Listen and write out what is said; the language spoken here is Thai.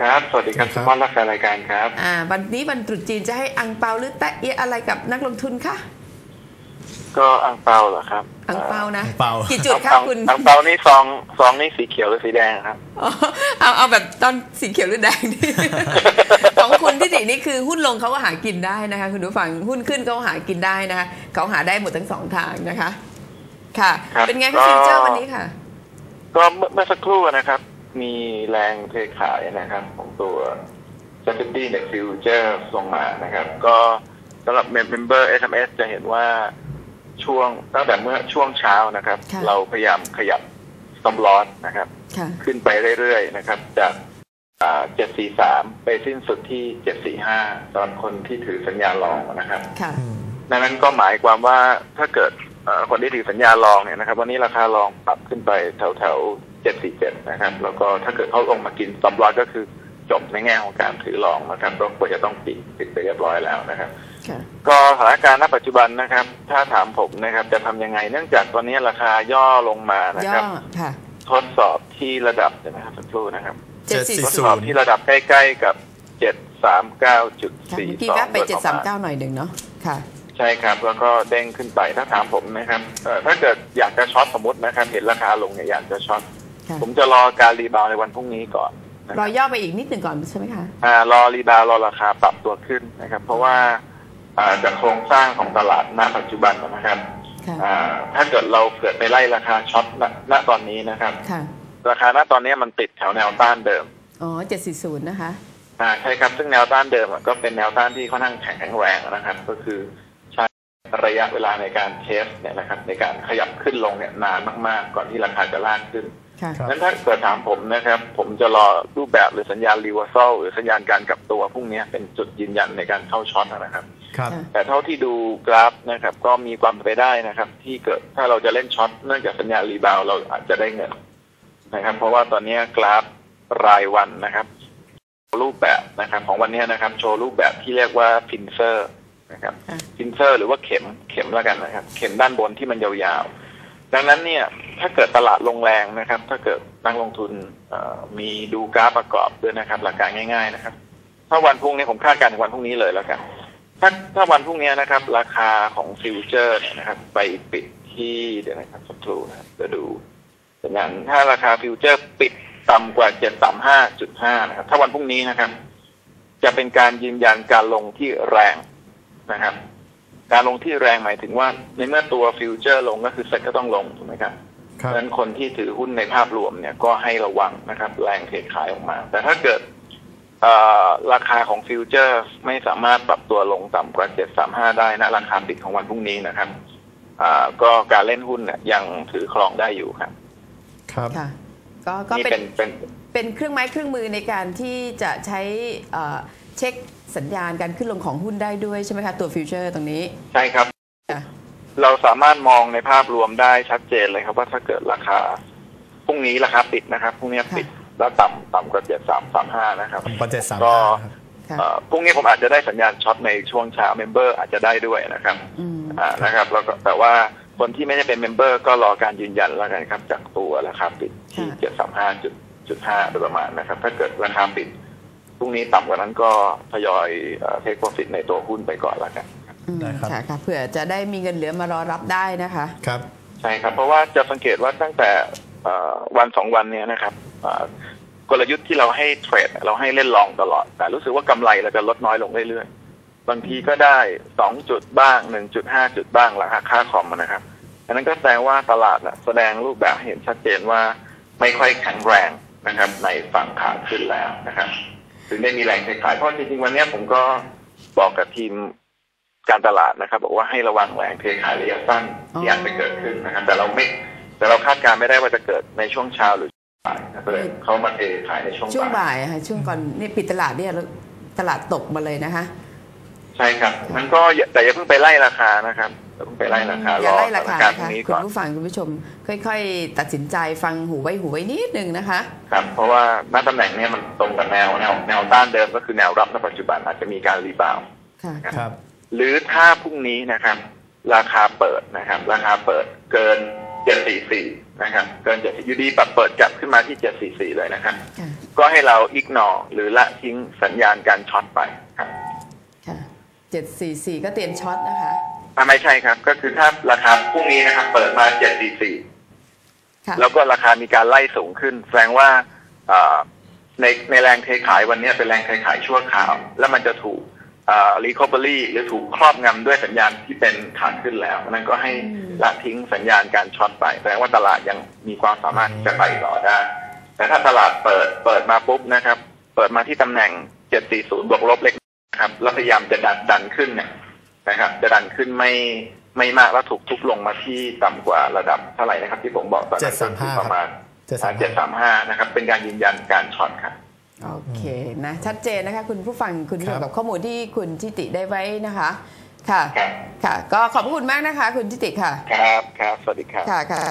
ครับ สวัสดีครับครัคุบณพ่อรักษารายการครับ อ่า วันนี้วันตรุษจีนจะให้อังเปาหรือแตะเอียอะไรกับนักลงทุนคะก็อังเปาเหรอครับ อังเปานะอังเปากี่จุดคะอังคุณอังเปานี่ซองซองนี่สีเขียวหรือสีแดงครับอ๋อเอาเอาแบบตอนสีเขียวหรือแดงนี่ของคุณที่ตินี่คือหุ้นลงเขาก็หากินได้นะคะ คุณผู้ฟังหุ้นขึ้นเขาหากินได้นะคะเขาหาได้หมดทั้งสองทางนะคะ ค่ะครับเป็นไงก็คะฟิวเจอร์วันนี้ค่ะ ก็เมื่อเมื่อสักครู่นะครับ มีแรงเทขายนะครับ ของตัว s e c u r i t y Net Future ส่งมานะครับ ก็สำหรับ Member SMS จะเห็นว่าช่วงตั้งแต่เมื่อช่วงเช้านะครับค่ะเราพยายามขยับสมลอสนะครับค่ะขึ้นไปเรื่อยๆนะครับ จากเจ็ดสี่สามไปสิ้นสุดที่เจ็ดสี่ห้าตอนคนที่ถือสัญญาลองนะครับค่ะอืมดังนั้นก็หมายความว่าถ้าเกิดเอ่อคนที่ถือสัญญาลองเนี่ยนะครับ วันนี้ราคาลองปรับขึ้นไปแถวแถว เจ็ดสี่เจ็ดนะครับ แล้วก็ถ้าเกิดเขาลงมากินสต็อปลอสก็คือจบในแง่ของการถือลองนะครับก็ควรจะต้องปิดปิดไปเรียบร้อยแล้วนะครับค่ะก็สถานการณ์ณปัจจุบันนะครับ ถ้าถามผมนะครับ จะทำยังไง เนื่องจากตอนนี้ราคาย่อลงมานะย่คอรับค่ะทดสอบที่ระดับเดี๋ยวนะครับสักครู่นะครับเจ็ดสี่ทดศูสอบนย์ที่ระดับใกล้ ๆ กับเจ็ดสามเก้าจุดค่ะสี่เมื่อกี้สองแวบไปเจ็ดสามเก้าหน่อยหนึ่งเนาะค่ะใช่ครับแล้วก็เด้งขึ้นไปถ้าถามผมนะครับเอ่อถ้าเกิดอยากจะช็อตสมมตินะครับ เห็นราคาลงเนี่ยอยากจะช็อตค่ะ ผมจะรอการรีบาวด์ในวันพรุ่งนี้ก่อนนะครรัอบย่อไปอีกนิดหนึ่งก่อนใช่ไหมคะอ่ารอรีบาวด์รอราคาปรับตัวขึ้นนะครับ เพราะว่าอ่าจากโครงสร้างของตลาดณปัจจุบันนะครับค่ะอ่าถ้าเกิดเราเกิดไปไล่ราคาช็อตณณตอนนี้นะครับค่ะราคาณตอนนี้มันติดแถวแนวต้านเดิมอ๋อเจ็ดสี่ศูนย์นะคะอ่าใช่ครับซึ่งแนวต้านเดิมอะก็เป็นแนวต้านที่ค่อนข้างแข็งแรงนะครับ ก็คือใช้ระยะเวลาในการเทสเนี่ยนะครับ ในการขยับขึ้นลงเนี่ยนานมากๆ ก่อนที่ราคาจะลากขึ้น ค่ะครับงั้นถ้าเกิดถามผมนะครับ ผมจะรอรูปแบบหรือสัญญาณรีเวอร์ซลหรือสัญญาณการกลับตัวพรุ่งนี้เป็นจุดยืนยันในการเข้าช็อตนะครับครับค่ะแต่เท่าที่ดูกราฟนะครับ ก็มีความเป็นไปได้นะครับ ที่เกิดถ้าเราจะเล่นช็อตเนื่องจากสัญญาณรีบาวด์เราอาจจะได้เงินนะครับ เพราะว่าตอนนี้กราฟรายวันนะครับ รูปแบบนะครับของวันนี้นะครับ โชว์รูปแบบที่เรียกว่าพินเซอร์นะครับค่ะพินเซอร์หรือว่าเข็มเข็มแล้วกันนะครับ เข็มด้านบนที่มันยาวๆ ดังนั้นเนี่ยถ้าเกิดตลาดลงแรงนะครับ ถ้าเกิดนักลงทุนมีดูกราฟประกอบด้วยนะครับ หลักการง่าย ๆ นะครับ ถ้าวันพรุ่งนี้ผมคาดการณ์วันพรุ่งนี้เลยแล้วกันถ้าถ้าวันพรุ่งนี้นะครับ ราคาของฟิวเจอร์เนี่ยนะครับ ไปปิดที่เดี๋ยวนะครับสักครู่นะครับจะดูสัญญาณถ้าราคาฟิวเจอร์ปิดต่ำกว่า 735.5 นะครับ ถ้าวันพรุ่งนี้นะครับ จะเป็นการยืนยันการลงที่แรงนะครับ การลงที่แรงหมายถึงว่า ในเมื่อตัวฟิวเจอร์ลงก็คือเซ็ตก็ต้องลงถูกไหมครับครัเพบราะฉะนั้นคนที่ถือหุ้นในภาพรวมเนี่ยก็ให้ระวังนะครับแรงเทขายออกมา แต่ถ้าเกิดเอ่อราคาของฟิวเจอร์ไม่สามารถปรับตัวลงต่ำกว่า 735 ได้นะราคาปิดของวันพรุ่งนี้นะครับอ่าก็การเล่นหุ้นเนี่ยยังถือครองได้อยู่ครับ ครับค่ะก็ก็นี่เป็นเป็นเป็นเป็นเครื่องไม้เครื่องมือในการที่จะใช้ เอ่อเช็คสัญญาณการขึ้นลงของหุ้นได้ด้วยใช่ไหมคะตัวฟิวเจอร์ตรงนี้ ใช่ครับค่ะเราสามารถมองในภาพรวมได้ชัดเจนเลยครับ ว่าถ้าเกิดราคาพรุ่งนี้ราคาปิดนะครับพรุ่งนี้ปิดแล้วต่ำต่ำกว่า7335นะครับปัจเจ็ดสามก็ครับค่ะเอ่อพรุ่งนี้ผมอาจจะได้สัญญาณช็อตในช่วงเช้าเมมเบอร์อาจจะได้ด้วยนะครับอืมอ่านะครับแล้วก็แต่ว่าคนที่ไม่ได้เป็นเมมเบอร์ก็รอการยืนยันแล้วกันครับจากตัวราคาปิดที่ค่ะเจ็ดสามห้าจุดจุดห้าโดยประมาณนะครับ ถ้าเกิดราคาปิด พรุ่งนี้ต่ำกว่านั้นก็ทยอยเทคโปรฟิตในตัวหุ้นไปก่อนแล้วกันอืมได้ครับค่ะค่ะเผื่อจะได้มีเงินเหลือมารอรับได้นะคะครับใช่ครับ เพราะว่าจะสังเกตว่าตั้งแต่เอ่อวันสองวันเนี้ยนะครับเอ่อกลยุทธ์ที่เราให้เทรดเราให้เล่นลองตลอด แต่รู้สึกว่ากำไรเราจะลดน้อยลงเรื่อยๆบางทีก็ได้สองจุดบ้างหนึ่งจุดห้าจุดบ้างราคาค่าคอมนะครับอันนั้นก็แสดงว่าตลาดน่ะแสดงรูปแบบให้เห็นชัดเจนว่าไม่ค่อยแข็งแรงนะครับในฝั่งขาขึ้นแล้วนะครับ ถึงได้มีแรงขายเพราะจริงๆวันเนี้ยผมก็บอกกับทีมการตลาดนะครับ บอกว่าให้ระวังแรงเทขายระยะสั้นที่อาจจะเกิดขึ้นนะครับ แต่เราไม่แต่เราคาดการณ์ไม่ได้ว่าจะเกิดในช่วงเช้าหรือบ่ายนะครับเลยเขามาเทขายในช่วงช่วงบ่ายบ่ายค่ะช่วงก่อนนี่ปิดตลาดเนี่ยตลาดตกมาเลยนะคะ ใช่ครับ มันก็อย่าแต่อย่าเพิ่งไปไล่ราคานะครับ อย่าเพิ่งไปไล่ราคาอรย่าอไล่สราถานคาการณ์ตรค่ะงนี้คุก่ณอนผู้ฟังคุณผู้ชม ค่อยๆ ตัดสินใจฟังหูไว้หูไว้นิดนึงนะคะ ครับ เพราะว่าณตำแหน่งเนี้ยมันตรงกับแนวแนวแนวต้านเดิมก็คือแนวรับในปัจจุบันอาจจะมีการรีบาวด์ค่ะครับ หรือถ้าพรุ่งนี้นะครับ ราคาเปิดนะครับ ราคาเปิดเกิน744นะครับ เกิน7ยูดีปรับเปิดกลับขึ้นมาที่744เลยนะครับค่ะก็ให้เราอิกนอหรือละทิ้งสัญญาณการช็อตไปครับค่ะเจ็ดสี่สี่ก็เตรียมช็อตนะคะ อ่าไม่ใช่ครับ ก็คือถ้าราคาพรุ่งนี้นะครับ เปิดมา744ค่ะแล้วก็ราคามีการไล่สูงขึ้น แสดงว่าอ่าในในแรงเทขายวันนี้เป็นแรงเทขายชั่วคราว แล้วมันจะถูกรีคอเบอรี่หรือถูกครอบงำด้วยสัญญาณที่เป็นขาขึ้นแล้วนั้นก็ให้ละทิ้งสัญญาณการช็อตไปแสดงว่าตลาดยังมีความสามารถที่จะไปต่อได้ แต่ถ้าตลาดเปิดเปิดมาปุ๊บนะครับ เปิดมาที่ตำแหน่ง 740 บวกลบเล็กนะครับ แล้วพยายามจะดันดันขึ้นเนี่ย นะครับ จะดันขึ้นไม่ไม่มากแล้วถูกทุบลงมาที่ต่ำกว่าระดับเท่าไหร่นะครับ ที่ผมบอกตอนนั้นก็คือ735ประมาณ735เจ็ดสามห้านะครับ เป็นการยืนยันการช็อตครับโอเคนะชัดเจนนะคะคุณผู้ฟังคุณผู้ชครัมบกับข้อมูลที่คุณทิติได้ไว้นะคะ ค่ะครับค่ะ ก็ขอบพระคุณมากนะคะ คุณทิติค่ะ ครับครับสวัสดีครับค่ะค่ะ